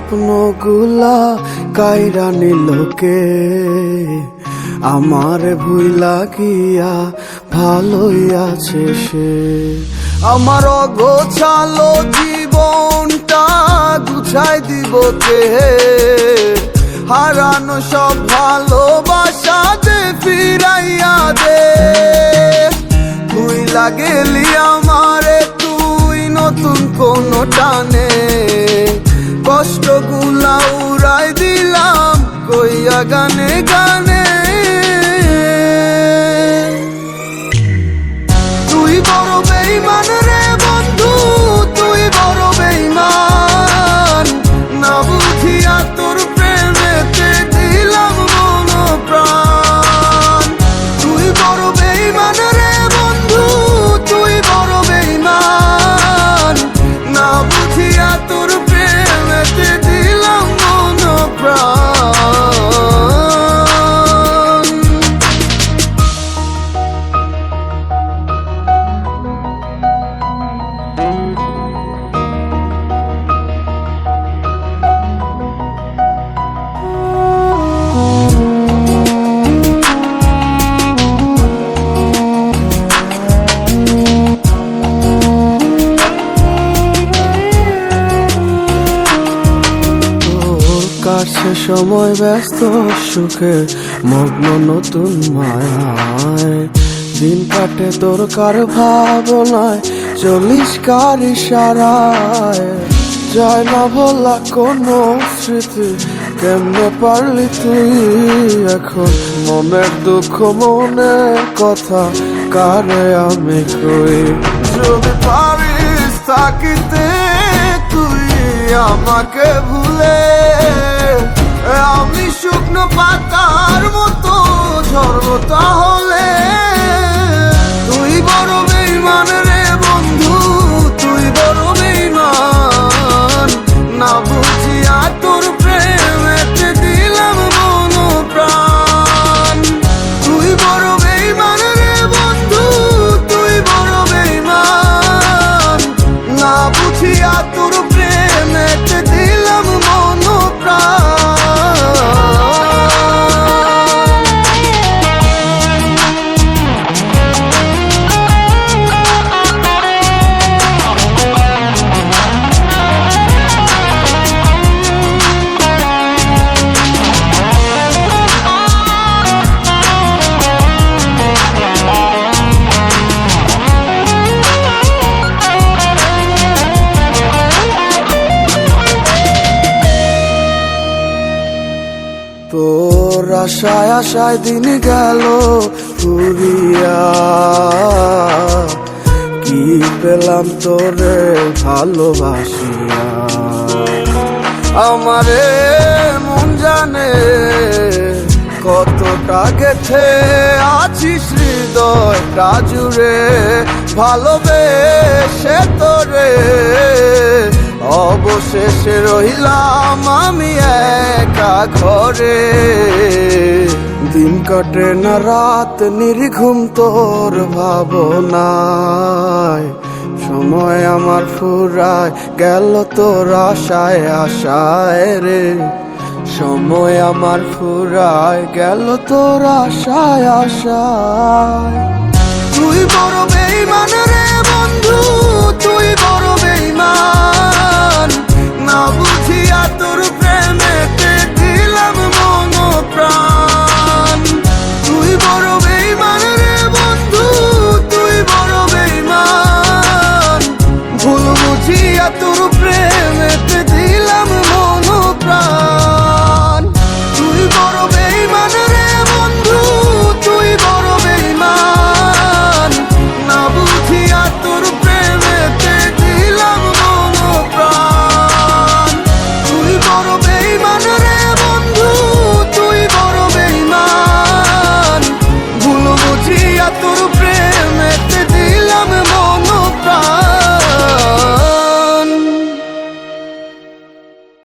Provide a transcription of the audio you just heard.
গুলা কাইরা নিলোকে আমার ভুইলা গিয়া ভালোই আছে সে। আমার গোছালো জীবনটা গুছাই দিব কে? হারানো সব ভালোবাসা দে ফিরাইয়া দে। তুই লাগেলি আমারে, তুই নতুন কোন টানে। কষ্টগুলা উড়াই দিলাম কইয়া গানে গানে কাছে সময় ব্যস্ত, সুখে মগ্ন নতুন মায়ায়। দিন কাটে তোর কার ভাবনায়, চল্লিশ কার ইশারায় যায় না ভোলা কোনো স্মৃতি, কেমনে পারলি তুই? এখন মনের দুঃখ, মনে কথা, কারে আমি কই? যদি পারিস থাকিতে, তুই আমাকে ভুলে আমি শুকনো পাতার মতো ঝরব তাহলে আশায় আশায় দিন গেল কি পেলাম তোরে ভালোবাসিয়া। আমারে মন জানে কতটা গেছে। আছিস হৃদয়টা জুড়ে, ভালোবেসে তোরে। অবশেষে রইলাম আমি একা ঘরে। দিন কাটে না রাত, নির্ঘুম তোর ভাবনায়। সময় আমার ফুরায়, গেল তোর আশায় আশায় রে। সময় আমার ফুরায়, গেল তোর আশায় আশায়। তুই বড় বেইমান রে বন্ধু, তুই